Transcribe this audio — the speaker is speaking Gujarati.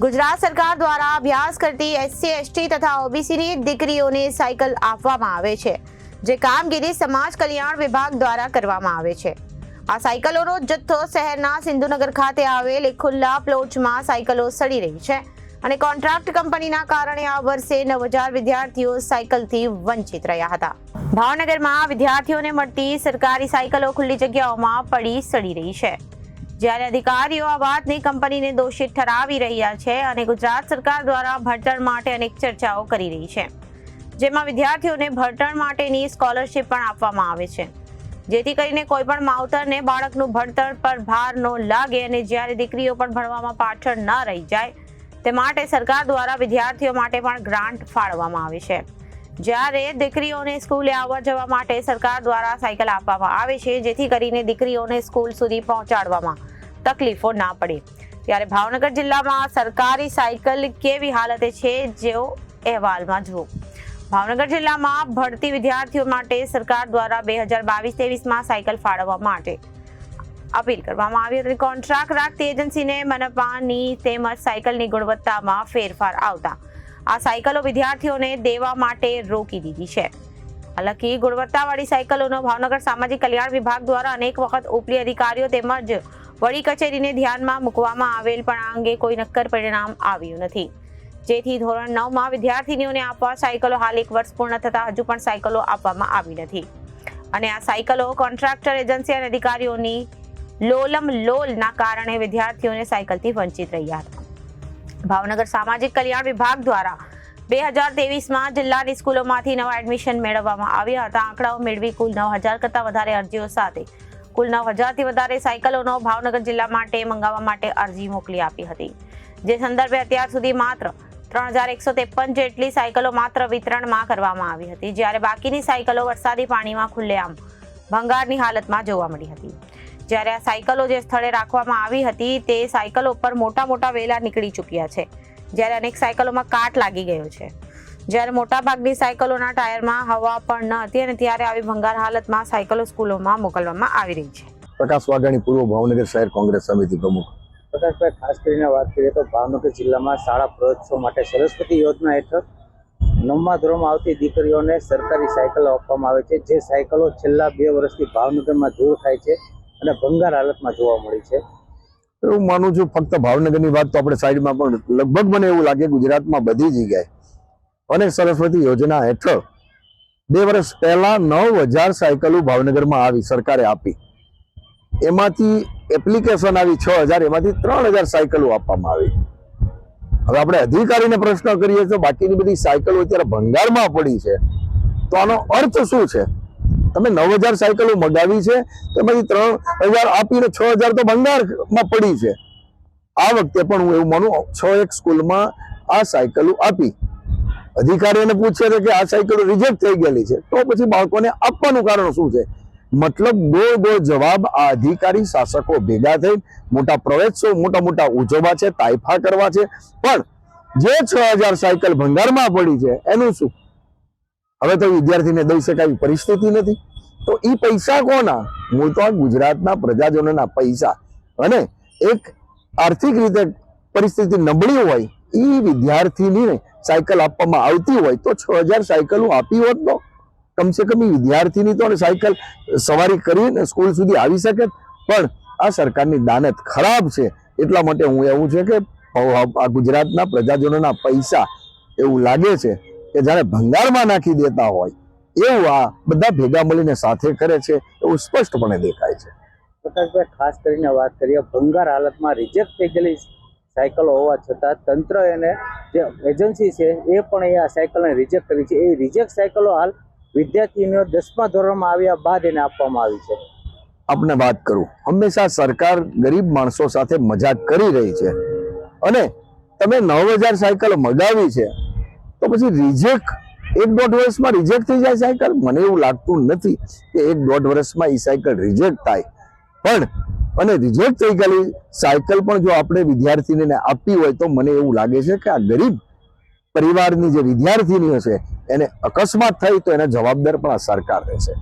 ગુજરાત સરકાર દ્વારા અભ્યાસ કરતી એસસી, એસટી તથા ઓબીસીની દીકરીઓને સાયકલ આપવામાં આવે છે, જે કામગીરી સમાજ કલ્યાણ વિભાગ દ્વારા કરવામાં આવે છે. આ સાયકલોનો જથ્થો શહેરના સિંધુનગર ખાતે આવેલ એક ખુલ્લા પ્લોટમાં સાયકલો સડી રહી છે અને કોન્ટ્રાક્ટ કંપનીના કારણે આ વર્ષે નવ હજાર વિદ્યાર્થીઓ સાયકલથી વંચિત રહ્યા હતા. ભાવનગરમાં વિદ્યાર્થીઓને મળતી સરકારી સાયકલો ખુલ્લી જગ્યાઓમાં પડી સડી રહી છે. જ્યારે અધિકારીઓ આ વાતને કંપનીને દોષિત ઠરાવી રહ્યા છે અને ગુજરાત સરકાર દ્વારા ભણતર માટે અનેક ચર્ચાઓ કરી રહી છે. જેમાં વિદ્યાર્થીઓને ભણતર માટેની સ્કોલરશિપ પણ આપવામાં આવે છે. જેથી કરીને કોઈ પણ માવતરને બાળકનું ભણતર પર ભાર ન લાગે અને જ્યારે દીકરીઓ પણ ભણવામાં પાછળ ન રહી જાય, તે માટે સરકાર દ્વારા વિદ્યાર્થીઓ માટે પણ ગ્રાન્ટ ફાળવવામાં આવે છે. જ્યારે દીકરીઓને સ્કૂલે આવવા જવા માટે સરકાર દ્વારા સાયકલ આપવામાં આવે છે, જેથી કરીને દીકરીઓને સ્કૂલ સુધી પહોંચાડવામાં તકલીફો ના પડે. ત્યારે ભાવનગર જિલ્લામાં સરકારી સાયકલ કેવી હાલતે છે જેઓ અહેવાલમાં જુઓ. ભાવનગર જિલ્લામાં ભરતી વિદ્યાર્થીઓ માટે સરકાર દ્વારા બે હજાર બાવીસ ત્રેવીસમાં સાયકલ ફાળવવા માટે અપીલ કરવામાં આવી હતી. કોન્ટ્રાક્ટ રાખતી એજન્સીને મનપાની તેમજ સાયકલની ગુણવત્તામાં ફેરફાર આવતા. આ સાયકલો વિદ્યાર્થીઓને દેવા માટે રોકી દીધી છે. હાલાકી ગુણવત્તાવાળી સાયકલોનો ભાવનગર સામાજિક કલ્યાણ વિભાગ દ્વારા અનેક વખત ઉપલી અધિકારીઓ તેમજ વડી કચેરીને ધ્યાનમાં મૂકવામાં આવેલ પણ આ અંગે કોઈ નક્કર પરિણામ આવ્યું નથી. જેથી ધોરણ નવમાં વિદ્યાર્થીનીઓને આપવા સાયકલો હાલ એક વર્ષ પૂર્ણ થતાં હજુ પણ સાયકલો આપવામાં આવી નથી. અને આ સાયકલો કોન્ટ્રાક્ટર એજન્સી અને અધિકારીઓની લોલમ લોલના કારણે વિદ્યાર્થીઓને સાયકલથી વંચિત રહ્યા હતા. ભાવનગર સામાજિક કલ્યાણ વિભાગ દ્વારા બે હજાર તેવીસમાં જિલ્લાની સ્કૂલોમાંથી નવા એડમિશન મેળવવામાં આવ્યા હતા. આંકડાઓ મેળવી કુલ નવ હજાર કરતાં વધારે અરજીઓ સાથે. કુલ નવ હજારથી વધારે સાયકલોનો ભાવનગર જિલ્લા માટે મંગાવવા માટે અરજી મોકલી આપી હતી. જે સંદર્ભે અત્યાર સુધી માત્ર ત્રણ હજાર એકસો ત્રેપન જેટલી સાયકલો માત્ર વિતરણમાં કરવામાં આવી હતી. જ્યારે બાકીની સાયકલો વરસાદી પાણીમાં ખુલ્લેઆમ ભંગારની હાલતમાં જોવા મળી હતી. જ્યારે આ સાયકલો જે સ્થળે રાખવામાં આવી હતી તે સાયકલો પર મોટા મોટા વેલા નીકળી ચૂક્યા છે. જ્યારે અનેક સાયકલોમાં કાટ લાગી ગયો છે. જ્યારે મોટાભાગની સાયકલોના ટાયરમાં હવા પણ ન હતી અને ત્યારે આવી ભંગાર હાલતમાં સાયકલો સ્કૂલોમાં મોકલવામાં આવી રહી છે. પ્રકાશ વાઘાણી પૂર્વ ભાવનગર શહેર કોંગ્રેસ સમિતિ પ્રમુખ. પ્રકાશભાઈ ખાસ કરીને વાત કરીએ તો ભાવનગર જિલ્લામાં શાળા પ્રોત્સવ માટે સરસ્વતી યોજના હેઠળ નવમા ધોરણમાં આવતી દીકરીઓને સરકારી સાયકલો આપવામાં આવે છે. જે સાયકલો છેલ્લા બે વર્ષથી ભાવનગરમાં દૂર થાય છે અને ભંગાર હાલતમાં જોવા મળી છે. એવું માનું છું, ફક્ત ભાવનગરની વાત તો આપણે સાઈડમાં પણ લગભગ મને એવું લાગે ગુજરાતમાં બધી જગ્યાએ. અને સરસ્વતી યોજના હેઠળ બે વર્ષ પહેલા નવ હજાર સાયકલો ભાવનગરમાં આવી, સરકારે આપી. એમાંથી એપ્લિકેશન આવી છ હજાર, એમાંથી ત્રણ હજાર સાયકલો આપવામાં આવી. હવે આપણે અધિકારીને પ્રશ્ન કરીએ તો બાકીની બધી સાયકલો અત્યારે ભંગારમાં પડી છે. તો આનો અર્થ શું છે? તમે નવ હજાર સાયકલો મગાવી છે તો પછી ત્રણ હજાર આપીને છ હજાર તો ભંગારમાં પડી છે. આ વખતે પણ હું એવું માનું છ એક સ્કૂલમાં આ સાયકલો આપી. અધિકારીઓને પૂછે છે કે આ સાયકલો રિજેક્ટ થઈ ગયેલી છે. તો પછી બાળકોને આપવાનું કારણ શું છે? મતલબ ગોળ ગોળ જવાબ આ અધિકારી શાસકો ભેગા થઈ મોટા પ્રવેશો, મોટા મોટા ઉજવવા છે તાઇફા કરવા છે. પણ જે છ હજાર સાયકલ ભંગારમાં પડી છે, એનું શું? હવે તો વિદ્યાર્થીને દઈ શકાય પરિસ્થિતિ નથી. તો એ પૈસા કોના? હું તો ગુજરાતના પ્રજાજનોના પૈસા. અને એક આર્થિક રીતે પરિસ્થિતિ નબળી હોય એ વિદ્યાર્થીની સાયકલ આપવામાં આવતી હોય, તો છ હજાર સાયકલો આપી હોત તો? કમસે કમ એ વિદ્યાર્થીની તો સાયકલ સવારી કરીને સ્કૂલ સુધી આવી શકે. પણ આ સરકારની દાનત ખરાબ છે. એટલા માટે હું એવું છે કે આ ગુજરાતના પ્રજાજનોના પૈસા એવું લાગે છે કે જાણે ભંગારમાં નાખી દેતા હોય એવું આ બધા ભેગા મળીને સાથે કરે છે એવું સ્પષ્ટપણે દેખાય છે. પ્રકાશભાઈ ખાસ કરીને વાત કરીએ ભંગાર હાલતમાં રિજેક્ટ થઈ ગયેલી સાયકલો હોવા છતાં તંત્ર એને જે એજન્સી છે એ પણ એ આ સાયકલને રિજેક્ટ કરી છે. એ રિજેક્ટ સાયકલો હાલ વિદ્યાર્થીઓ દસમા ધોરણમાં આવ્યા બાદ એને આપવામાં આવી છે. આપને વાત કરું. હંમેશા સરકાર ગરીબ માણસો સાથે મજાક કરી રહી છે. અને તમે નવ હજાર સાયકલ મગાવી છે તો પછી રિજેક્ટ એક દોઢ વર્ષમાં રિજેક્ટ થઈ જાય સાયકલ? મને એવું લાગતું નથી કે એક દોઢ વર્ષમાં એ સાયકલ રિજેક્ટ થાય. પણ, અને રિજેક્ટ થઈ ગયેલી સાયકલ પણ જો આપણે વિદ્યાર્થીને આપી હોય તો મને એવું લાગે છે કે આ ગરીબ પરિવારની જે વિદ્યાર્થીનીઓ છે, એને અકસ્માત થઈ તો એને જવાબદાર પણ આ સરકાર રહેશે.